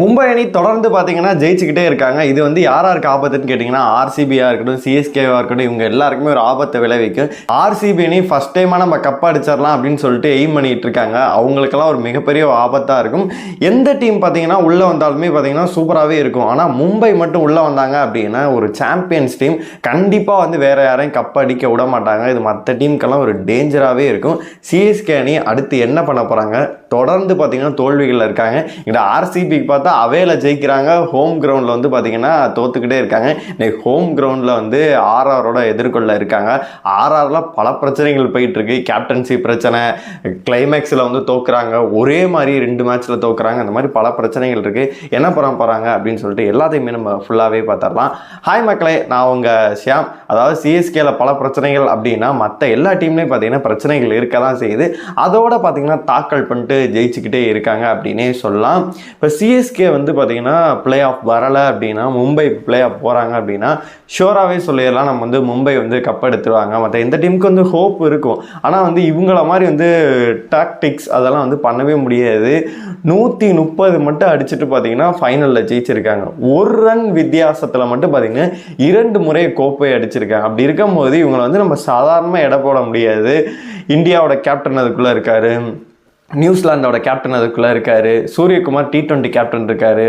மும்பை அணி தொடர்ந்து பார்த்தீங்கன்னா ஜெயிச்சுக்கிட்டே இருக்காங்க. இது வந்து யார் யாருக்கு ஆபத்துன்னு கேட்டிங்கன்னா ஆர்சிபியாக இருக்கட்டும் சிஎஸ்கேவாக இருக்கட்டும் இவங்க எல்லாருக்குமே ஒரு ஆபத்தை விளைவிக்கும். ஆர்சிபி அணி ஃபஸ்ட் டைமாக நம்ம கப் அடிச்சிடலாம் அப்படின்னு சொல்லிட்டு எய்ம் பண்ணிகிட்டு இருக்காங்க. அவங்களுக்கெல்லாம் ஒரு மிகப்பெரிய ஆபத்தாக இருக்கும். எந்த டீம் பார்த்தீங்கன்னா உள்ளே வந்தாலுமே பார்த்தீங்கன்னா சூப்பராகவே இருக்கும். ஆனால் மும்பை மட்டும் உள்ளே வந்தாங்க அப்படின்னா ஒரு சாம்பியன்ஸ் டீம் கண்டிப்பாக வந்து வேறு யாரையும் கப் அடிக்க விட மாட்டாங்க. இது மற்ற டீமுக்கெல்லாம் ஒரு டேஞ்சராகவே இருக்கும். சிஎஸ்கே அணி அடுத்து என்ன பண்ண போகிறாங்க தொடர்ந்து பார்த்தீங்கன்னா தோல்விகளில் இருக்காங்க. இங்கே ஆர்சிபிக்கு பார்த்தா அவேல ஜெயிக்கிறாங்க. ஹோம் கிரவுண்டில் வந்து பார்த்தீங்கன்னா தோத்துக்கிட்டே இருக்காங்க. இன்னைக்கு ஹோம் கிரவுண்டில் வந்து ஆர்ஆரோட எதிர்கொள்ள இருக்காங்க. ஆர்ஆரில் பல பிரச்சனைகள் போயிட்டுருக்கு. கேப்டன்சி பிரச்சனை கிளைமேக்ஸில் வந்து தோக்குறாங்க. ஒரே மாதிரி ரெண்டு மேட்ச்சில் தோக்குறாங்க. அந்த மாதிரி பல பிரச்சனைகள் இருக்குது என்ன பண்ண போகிறாங்க அப்படின்னு சொல்லிட்டு எல்லாத்தையுமே நம்ம ஃபுல்லாகவே பார்த்துடலாம். ஹாய் மக்களே நான் உங்கள் ஷியாம். அதாவது சிஎஸ்கேல பல பிரச்சனைகள் அப்படின்னா மற்ற எல்லா டீம்லேயும் பார்த்தீங்கன்னா பிரச்சனைகள் இருக்க தான் செய்யுது. அதோட பார்த்தீங்கன்னா தாக்கல் பண்ணிட்டு ஜெயிச்சுக்கிட்டே இருக்காங்க அப்படின்னே சொல்லலாம். இப்போ சிஎஸ்கே வந்து பார்த்தீங்கன்னா பிளே ஆஃப் வரலை அப்படின்னா மும்பை பிளே ஆஃப் போகிறாங்க அப்படின்னா ஷோராகவே சொல்லிடலாம். நம்ம வந்து மும்பை வந்து கப் எடுத்துருவாங்க. மற்ற எந்த டீமுக்கு வந்து ஹோப் இருக்கும். ஆனால் வந்து இவங்கள மாதிரி வந்து டாக்டிக்ஸ் அதெல்லாம் வந்து பண்ணவே முடியாது. நூற்றி முப்பது மட்டும் அடிச்சுட்டு பார்த்தீங்கன்னா ஃபைனலில் ஜெயிச்சிருக்காங்க. ஒரு ரன் வித்தியாசத்தில் மட்டும் பார்த்தீங்கன்னா இரண்டு முறை கோப்பை அடிச்சிருக்காங்க. அப்படி இருக்கும்போது இவங்களை வந்து நம்ம சாதாரணமாக எடை போட முடியாது. இந்தியாவோட கேப்டன் அதுக்குள்ளே இருக்காரு. நியூசிலாந்தோட கேப்டன் அதுக்குள்ளே இருக்காரு. சூரியகுமார் டி டுவெண்ட்டி கேப்டன் இருக்காரு.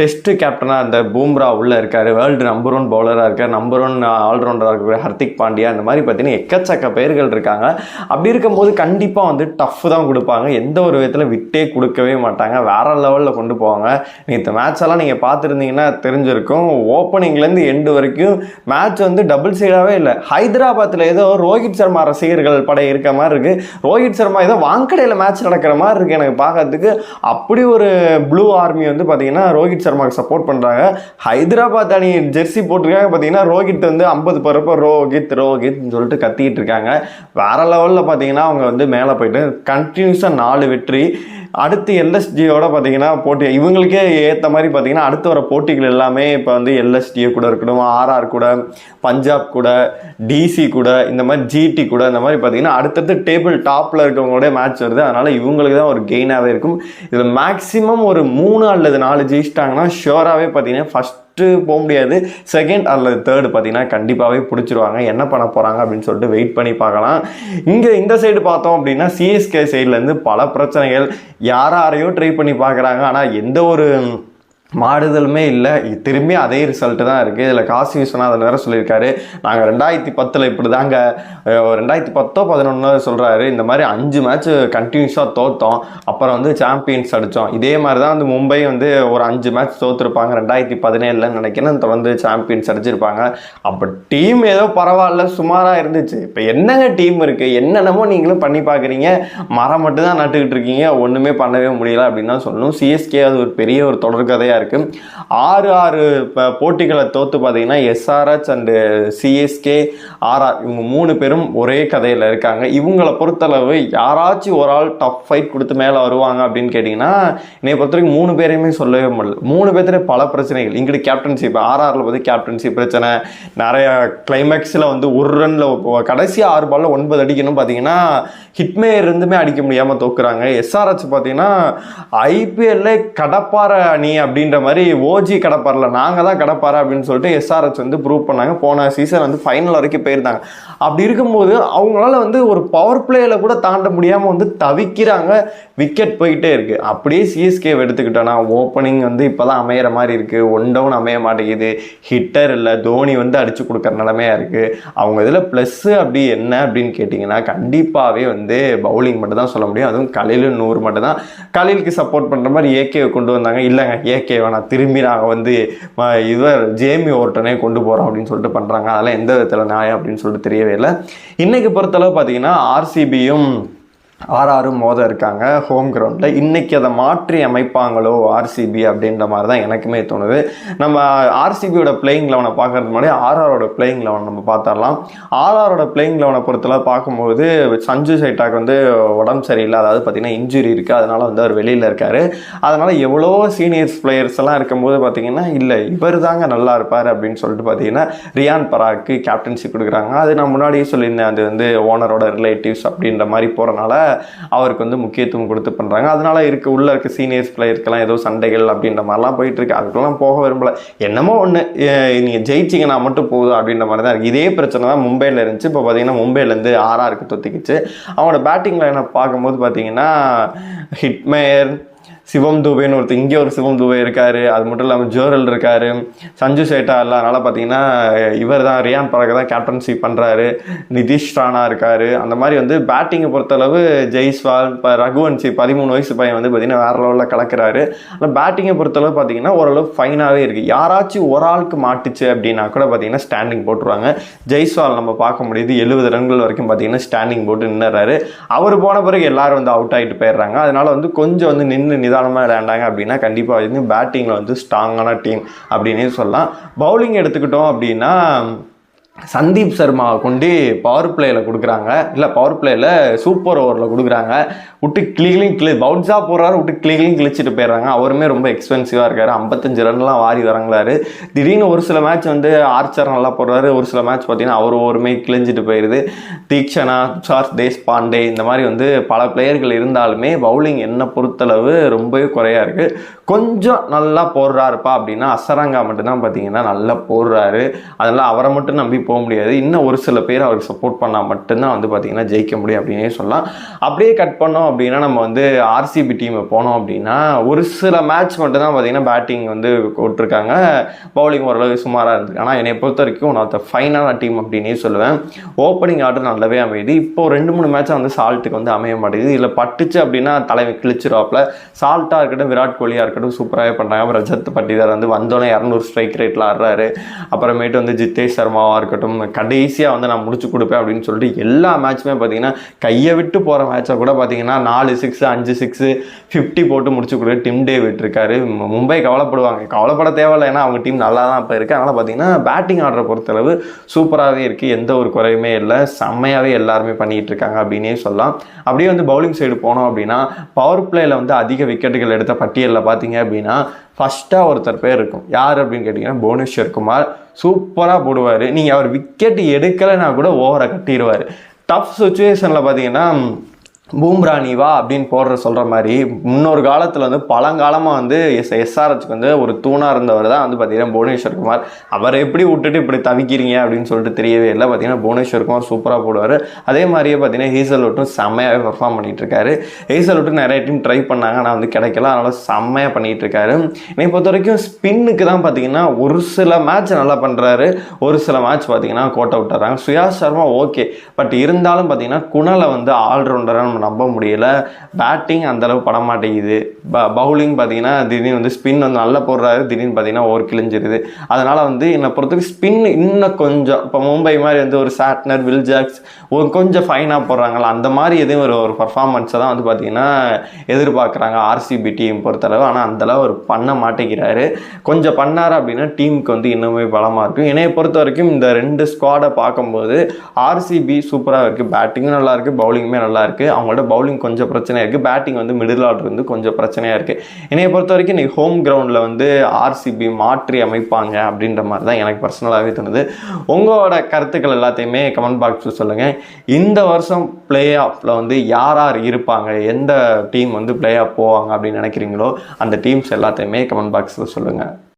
டெஸ்ட்டு கேப்டனாக அந்த பூம்ரா உள்ளே இருக்கார். வேர்ல்டு நம்பர் ஒன் பவுலராக இருக்கார். நம்பர் ஒன் ஆல்ரவுண்டராக இருக்கார் ஹர்திக் பாண்டியா. இந்த மாதிரி பார்த்தீங்கன்னா எக்கச்சக்க பேர்கள் இருக்காங்க. அப்படி இருக்கும்போது கண்டிப்பாக வந்து டஃப் தான் கொடுப்பாங்க. எந்த ஒரு விதத்தில் விட்டே கொடுக்கவே மாட்டாங்க. வேறு லெவலில் கொண்டு போவாங்க. நேற்று மேட்ச் எல்லாம் நீங்கள் பார்த்துருந்தீங்கன்னா தெரிஞ்சிருக்கும். ஓப்பனிங்லேருந்து எண்டு வரைக்கும் மேட்ச் வந்து டபுள் சைடாகவே இல்லை. ஹைதராபாத்தில் ஏதோ ரோஹித் சர்மா ரசிகர்கள் படை இருக்க மாதிரி இருக்குது ரோஹித் சர்மா ஏதோ வாங்கடையில் மேட்ச் நடக்கிற மாதிரி இருக்குது எனக்கு பார்க்கறதுக்கு. அப்படி ஒரு ப்ளூ ஆர்மி வந்து பார்த்தீங்கன்னா ரோஹித் சர்மாவுக்கு சப்போர்ட் பண்ணுறாங்க ஹைதராபாத் அணி ஜெர்சி போட்டிருக்காங்க. பார்த்தீங்கன்னா ரோஹித் வந்து ஐம்பது பரப்ப ரோஹித் ரோஹித்னு சொல்லிட்டு கத்திக்கிட்டு இருக்காங்க. வேறு லெவலில் பார்த்தீங்கன்னா அவங்க வந்து மேலே போயிட்டு கண்டினியூஸாக நாலு வெற்றி அடுத்து எல்எஸ்டியோட பார்த்தீங்கன்னா போட்டி இவங்களுக்கே ஏற்ற மாதிரி பார்த்தீங்கன்னா அடுத்து வர போட்டிகள் எல்லாமே இப்போ வந்து எல்எஸ்டிஏ கூட இருக்கட்டும் ஆர்ஆர் கூட பஞ்சாப் கூட டிசி கூட இந்த மாதிரி ஜிடி கூட இந்த மாதிரி பார்த்தீங்கன்னா அடுத்தடுத்து டேபிள் டாப்பில் இருக்கவங்களோட மேட்ச் வருது. அதனால் இவங்களுக்கு தான் ஒரு கெயினாகவே இருக்கும். இதில் மேக்ஸிமம் ஒரு மூணு அல்லது நாலு ஜெயிச்சிட்டாங்கன்னா ஷோராகவே பார்த்தீங்கன்னா ஃபஸ்ட் ஃபஸ்ட்டு போக முடியாது. செகண்ட் அல்லது தேர்டு பார்த்தீங்கன்னா கண்டிப்பாகவே பிடிச்சிருவாங்க. என்ன பண்ண போகிறாங்க அப்படின்னு சொல்லிட்டு வெயிட் பண்ணி பார்க்கலாம். இங்கே இந்த சைடு பார்த்தோம் அப்படின்னா சிஎஸ்கே சைட்லேருந்து பல பிரச்சனைகள். யார் யாரையோ ட்ரை பண்ணி பார்க்குறாங்க. ஆனால் எந்த ஒரு மாறுதலுமே இல்லை. திரும்பி அதே ரிசல்ட்டு தான் இருக்குது இதில் காசி விஸ்வநாதன் வேறு சொல்லியிருக்காரு. நாங்கள் ரெண்டாயிரத்தி பத்தில் இப்படி தாங்க ரெண்டாயிரத்தி பத்தோ பதினொன்னோ சொல்கிறாரு இந்த மாதிரி அஞ்சு மேட்ச் கண்டினியூஸாக தோற்றோம் அப்புறம் வந்து சாம்பியன்ஸ் அடித்தோம் இதே மாதிரி தான் வந்து மும்பை வந்து ஒரு அஞ்சு மேட்ச் தோற்றுருப்பாங்க ரெண்டாயிரத்தி பதினேழில் நினைக்கிறேன். தொடர்ந்து சாம்பியன்ஸ் அடிச்சிருப்பாங்க. அப்போ டீம் ஏதோ பரவாயில்ல சுமாராக இருந்துச்சு. இப்போ என்னங்க டீம் இருக்குது என்னென்னமோ நீங்களும் பண்ணி பார்க்குறீங்க மரம் மட்டும் தான் நட்டுக்கிட்டு இருக்கீங்க. ஒன்றுமே பண்ணவே முடியல அப்படின்னு தான் சொல்லணும். சிஎஸ்கே அது ஒரு பெரிய ஒரு தொடர்கதையாக இருக்குது ஆறு ஆறு இப்போ போட்டிகளை தோற்று பார்த்தீங்கன்னா எஸ்ஆர்ஹெச் அண்டு சிஎஸ்கே ஆர்ஆர் இவங்க மூணு பேரும் ஒரே கதையில் இருக்காங்க. இவங்களை பொறுத்தளவு யாராச்சும் ஒரு ஆள் டஃப் ஃபைட் கொடுத்து மேலே வருவாங்க அப்படின்னு கேட்டிங்கன்னா என்னை பொறுத்த வரைக்கும் மூணு பேரையுமே சொல்லவே முடியல. மூணு பேர்த்துல பல பிரச்சனைகள். இங்கிட்டு கேப்டன்ஷிப் ஆர்ஆரில் வந்து கேப்டன்ஷிப் பிரச்சனை. நிறைய கிளைமேக்ஸில் வந்து ஒரு ரனில் கடைசி ஆறு பாலில் ஒன்பது அடிக்கணும் பார்த்தீங்கன்னா ஹிட்மே இருந்துமே அடிக்க முடியாமல் தோக்குறாங்க. எஸ்ஆர்ஹெச் பார்த்தீங்கன்னா ஐபிஎல்ல கடப்பாறை அணி அப்படின்னு அப்படின்ற மாதிரி ஓஜி கடப்பாரில் நாங்கள் தான் கடப்பாறை அப்படின்னு சொல்லிட்டு எஸ்ஆர்எஸ் வந்து ப்ரூவ் பண்ணாங்க. போன சீசன் வந்து ஃபைனல் வரைக்கும் போயிருந்தாங்க. அப்படி இருக்கும்போது அவங்களால வந்து ஒரு பவர் பிளேயில் கூட தாண்ட முடியாமல் வந்து தவிக்கிறாங்க. விக்கெட் போயிட்டே இருக்கு. அப்படியே சிஎஸ்கே எடுத்துக்கிட்டோன்னா ஓப்பனிங் வந்து இப்போ தான் அமையிற மாதிரி இருக்கு. ஒன் டவுன் அமைய மாட்டேங்குது. ஹிட்டர் இல்லை தோனி வந்து அடிச்சு கொடுக்குற நிலமையா இருக்கு. அவங்க இதில் ப்ளஸ்ஸு அப்படி என்ன அப்படின்னு கேட்டிங்கன்னா கண்டிப்பாகவே வந்து பவுலிங் மட்டும் தான் சொல்ல முடியும். அதுவும் கலிலு நூறு மட்டும் தான் கலிலுக்கு சப்போர்ட் பண்ணுற மாதிரி ஏகேவை கொண்டு வந்தாங்க. இல்லைங்க ஏகே வேணாம் திரும்பி நாங்கள் வந்து இவர் ஜேமி ஓர்டனே கொண்டு போகிறோம் அப்படின்னு சொல்லிட்டு பண்ணுறாங்க அதெல்லாம் எந்த விதத்தில் நியாயம் அப்படின்னு சொல்லிட்டு தெரியவே இல்லை. இன்னைக்கு பொறுத்தளவு பார்த்தீங்கன்னா ஆர்சிபியும் ஆர்ஆரும் மோத இருக்காங்க ஹோம் கிரவுண்டில் இன்றைக்கி அதை மாற்றி அமைப்பாங்களோ ஆர்சிபி அப்படின்ற மாதிரி தான் எனக்குமே தோணுது. நம்ம ஆர்சிபியோட பிளேயிங் லெவனை பார்க்கறதுக்கு முன்னாடி ஆர்ஆரோட பிளேயிங் லெவன் நம்ம பார்த்துடலாம். ஆர்ஆரோட பிளேயிங் லெவனை பொறுத்தலாம் பார்க்கும்போது சஞ்சு சைட்டாக்கு வந்து உடம்பு சரியில்லை. அதாவது பார்த்திங்கன்னா இன்ஜுரி இருக்குது அதனால் வந்து அவர் வெளியில் இருக்கார். அதனால் எவ்வளோ சீனியர்ஸ் பிளேயர்ஸ் எல்லாம் இருக்கும்போது பார்த்திங்கன்னா இல்லை இவர் தாங்க நல்லா இருப்பார் அப்படின்னு சொல்லிட்டு பார்த்தீங்கன்னா ரியான் பராக்கு கேப்டன்சி கொடுக்குறாங்க. அது நான் முன்னாடியே சொல்லியிருந்தேன். அது வந்து ஓனரோட ரிலேட்டிவ்ஸ் அப்படின்ற மாதிரி போகிறனால அவருக்கு வந்து முக்கியத்துவம் கொடுத்து பண்ணுறாங்க அதனால் இருக்க உள்ள இருக்க சீனியர்ஸ் பிளேயர்க்கெல்லாம் ஏதோ சண்டைகள் அப்படின்ற மாதிரிலாம் போயிட்டுருக்கு. அதுக்கெல்லாம் போக விரும்பல. என்னமோ ஒன்று நீங்கள் ஜெயிச்சிங்கன்னா மட்டும் போதும் அப்படின்ற மாதிரி தான் இருக்குது இதே பிரச்சனை தான் மும்பையில் இருந்துச்சு. இப்போ பார்த்தீங்கன்னா மும்பையிலேருந்து ஆறாருக்கு தொத்திக்கிச்சு. அவனோட பேட்டிங்கில் என்ன பார்க்கும்போது பார்த்தீங்கன்னா ஹிட்மேயர் சிவம் துபேன்னு ஒருத்தர் இங்கே ஒரு சிவம் தூபே இருக்கார் அது மட்டும் இல்லாமல் ஜோரல் இருக்கார் சஞ்சு சேட்டா இல்லை பார்த்தீங்கன்னா இவர் தான் ரியான் பரக் தான் கேப்டன்சி பண்ணுறாரு நிதிஷ் ராணா இருக்கார் அந்த மாதிரி வந்து பேட்டிங்கை பொறுத்தளவு ஜெய்ஸ்வால் இப்போ ரகுவன்சி பதிமூணு வயசு பையன் வந்து பார்த்தீங்கன்னா வேற லெவலில் கலக்கிறாரு. ஆனால் பேட்டிங்கை பொறுத்தளவு பார்த்தீங்கன்னா ஓரளவு ஃபைனாகவே இருக்குது யாராச்சும் ஒரு ஆளுக்கு மாட்டுச்சு அப்படின்னா கூட பார்த்தீங்கன்னா ஸ்டாண்டிங் போட்டுருவாங்க. ஜெய்ஸ்வால் நம்ம பார்க்க முடியுது எழுபது ரன்கள் வரைக்கும் பார்த்தீங்கன்னா ஸ்டாண்டிங் போட்டு நின்றுறாரு அவர் போன பிறகு எல்லாரும் வந்து அவுட் ஆகிட்டு போயிடுறாங்க. அதனால் வந்து கொஞ்சம் வந்து நின்று நிதானமாக விளையாண்டாங்க அப்படின்னா கண்டிப்பாக வந்து பேட்டிங்கில் வந்து ஸ்ட்ராங்கான டீம் அப்படின்னே சொல்லலாம். பவுலிங் எடுத்துக்கிட்டோம் அப்படின்னா சந்தீப் சர்மாவை கொண்டு பவர் பிளேயில் கொடுக்குறாங்க. இல்லை பவர் பிளேயில் சூப்பர் ஓவரில் கொடுக்குறாங்க. விட்டு கிளிகளையும் கிளி பவுன்ஸாக போடுறாரு விட்டு கிளிகளையும் கிழிச்சிட்டு போயிடுறாங்க. அவருமே ரொம்ப எக்ஸ்பென்சிவாக இருக்கார். ஐம்பத்தஞ்சு ரன்லாம் வாரி வரங்களாரு திடீர்னு ஒரு சில மேட்ச் வந்து ஆர்ச்சர் நல்லா போடுறாரு. ஒரு சில மேட்ச் பார்த்தீங்கன்னா அவர் ஒருமே கிழிஞ்சிட்டு போயிடுது தீக்ஷனா துஷார் தேஷ் பாண்டே இந்த மாதிரி வந்து பல பிளேயர்கள் இருந்தாலுமே பவுலிங் என்ன பொறுத்தளவு ரொம்பவே குறையாக இருக்குது கொஞ்சம் நல்லா போடுறாருப்பா அப்படின்னா அசரங்கா மட்டும்தான் பார்த்தீங்கன்னா நல்லா போடுறாரு. அதெல்லாம் அவரை மட்டும் நம்பி போக முடியாது. இன்னும் ஒரு சில பேர் அவருக்கு சப்போர்ட் பண்ணால் மட்டும்தான் வந்து பார்த்திங்கன்னா ஜெயிக்க முடியும் அப்படின்னே சொல்லலாம். அப்படியே கட் பண்ணோம் அப்படின்னா நம்ம வந்து ஆர்சிபி டீம் போனோம் அப்படின்னா ஒரு சில மேட்ச் மட்டும்தான் பார்த்திங்கன்னா பார்த்தீங்கன்னா பேட்டிங் வந்து போட்டிருக்காங்க. பவுலிங் ஓரளவு சுமாராக இருந்துருக்கு. ஆனால் என்னை பொறுத்த வரைக்கும் one of the finest team அப்படின்னே சொல்லுவேன். ஓப்பனிங் ஆர்டர் நல்லாவே அமையுது. இப்போ ரெண்டு மூணு மேட்சாக வந்து சால்ட்டுக்கு வந்து அமைய மாட்டேங்குது. இதில் பட்டுச்சு அப்படின்னா தலைமை கிழிச்சிருவாப்ல சால்ட்டாக இருக்கட்டும் விராட் கோலியாக இருக்கட்டும் சூப்பராகவே பண்ணுறாங்க அப்புறம் ரஜத் பட்டிதார் வந்து வந்தோடனே இரநூறு ஸ்ட்ரைக் ரேட்டில் ஆடுறாரு. அப்புறமேட்டு வந்து ஜித்தேஷ் சர்மாவாக இருக்கட்டும் இருக்கட்டும் கடைசியாக வந்து நான் முடிச்சு கொடுப்பேன் அப்படின்னு சொல்லிட்டு எல்லா மேட்ச்சுமே பார்த்தீங்கன்னா கையை விட்டு போகிற மேட்சை கூட பார்த்தீங்கன்னா நாலு சிக்ஸ் அஞ்சு சிக்ஸு ஃபிஃப்டி போட்டு முடிச்சு கொடு டிம் டேவிட் இருக்காரு மும்பை கவலைப்படுவாங்க. கவலைப்பட தேவையில்லை. ஏன்னா அவங்க டீம் நல்லா தான் இப்போ இருக்குது அதனால் பார்த்தீங்கன்னா பேட்டிங் ஆடுற பொறுத்தளவு சூப்பராகவே இருக்குது எந்த ஒரு குறையுமே இல்லை. செம்மையாகவே எல்லாருமே பண்ணிகிட்டு இருக்காங்க அப்படின்னே சொல்லலாம். அப்படியே வந்து பவுலிங் சைடு போனோம் அப்படின்னா பவர் பிளேயில் வந்து அதிக விக்கெட்டுகள் எடுத்த பட்டியலில் பார்த்தீங்க அப்படின்னா ஃபஸ்ட்டாக ஒருத்தர் பேர் இருக்கும். யார் அப்படின்னு கேட்டிங்கன்னா புவனேஸ்வர் குமார். சூப்பராக போடுவார். நீங்கள் அவர் விக்கெட் எடுக்கலைன்னா கூட ஓவரை கட்டிடுவார் டஃப் சுச்சுவேஷனில் பார்த்தீங்கன்னா பூம்ரா வா அப்படின்னு போடுற சொல்கிற மாதிரி முன்னொரு காலத்தில் வந்து பழங்காலமாக வந்து எஸ் எஸ்ஆர்ஹெச்க்கு வந்து ஒரு தூணாக இருந்தவர் தான் வந்து பார்த்தீங்கன்னா புவனேஸ்வர் குமார். அவரை எப்படி விட்டுட்டு இப்படி தவிக்கிறீங்க அப்படின்னு சொல்லிட்டு தெரியவே இல்லை. பார்த்தீங்கன்னா புவனேஸ்வர் குமார் சூப்பராக போடுவார். அதே மாதிரியே பார்த்தீங்கன்னா ஹீசலோட்டும் செம்மையாகவே பெர்ஃபார்ம் பண்ணிட்டு இருக்காரு ஹீசல்வுட்டும் நிறைய டீம் ட்ரை பண்ணாங்க ஆனால் வந்து கிடைக்கல. அதனால் செம்மையாக பண்ணிகிட்டு இருக்காரு என்னை பொறுத்த வரைக்கும் ஸ்பின்னுக்கு தான் பார்த்தீங்கன்னா ஒரு சில மேட்ச் நல்லா பண்ணுறாரு ஒரு சில மேட்ச் பார்த்தீங்கன்னா கோட்டை விட்டுறாங்க சுயா சர்மா ஓகே பட் இருந்தாலும் பார்த்தீங்கன்னா குணலை வந்து ஆல்ரவுண்டராக நம்ப முடியல. பேட்டிங் அந்தளவு பட மாட்டேங்குது ப பவுலிங் பார்த்தீங்கன்னா திடீர்னு வந்து ஸ்பின் வந்து நல்லா போடுறாரு. திடீர்னு பார்த்தீங்கன்னா ஓவர் கிழிஞ்சிருது. அதனால் வந்து என்னை பொறுத்தவரைக்கும் ஸ்பின் இன்னும் கொஞ்சம் இப்போ மும்பை மாதிரி வந்து ஒரு சாட்னர் வில் ஜாக்ஸ் ஒரு கொஞ்சம் ஃபைனாக போடுறாங்களா அந்த மாதிரி எதுவும் ஒரு ஒரு பர்ஃபார்மன்ஸை தான் வந்து பார்த்தீங்கன்னா எதிர்பார்க்குறாங்க ஆர்சிபி டீம் பொறுத்தளவு. ஆனால் அந்தளவு அவர் பண்ண மாட்டேங்கிறாரு. கொஞ்சம் பண்ணார் அப்படின்னா டீமுக்கு வந்து இன்னுமே பலமாக இருக்கும். என்னையை பொறுத்த வரைக்கும் இந்த ரெண்டு ஸ்குவாடை பார்க்கும்போது ஆர்சிபி சூப்பராக இருக்குது பேட்டிங்கும் நல்லாயிருக்கு பவுலிங்குமே நல்லாயிருக்கு அவங்க அவங்களோட பவுலிங் கொஞ்சம் பிரச்சனையாக இருக்குது பேட்டிங் வந்து மிடில் ஆர்டர் வந்து கொஞ்சம் பிரச்சனையாக இருக்குது என்னைய பொறுத்த வரைக்கும் இன்றைக்கி ஹோம் கிரவுண்டில் வந்து ஆர்சிபி மாற்றி அமைப்பாங்க அப்படின்ற மாதிரி தான் எனக்கு பர்சனலாகவே தோணுது. உங்களோட கருத்துக்கள் எல்லாத்தையுமே கமெண்ட் பாக்ஸில் சொல்லுங்கள் இந்த வருஷம் பிளே ஆஃபில் வந்து யார் யார் இருப்பாங்க? எந்த டீம் வந்து பிளே ஆஃப் போவாங்க அப்படின்னு நினைக்கிறீங்களோ அந்த டீம்ஸ் எல்லாத்தையுமே கமெண்ட் பாக்ஸில் சொல்லுங்கள்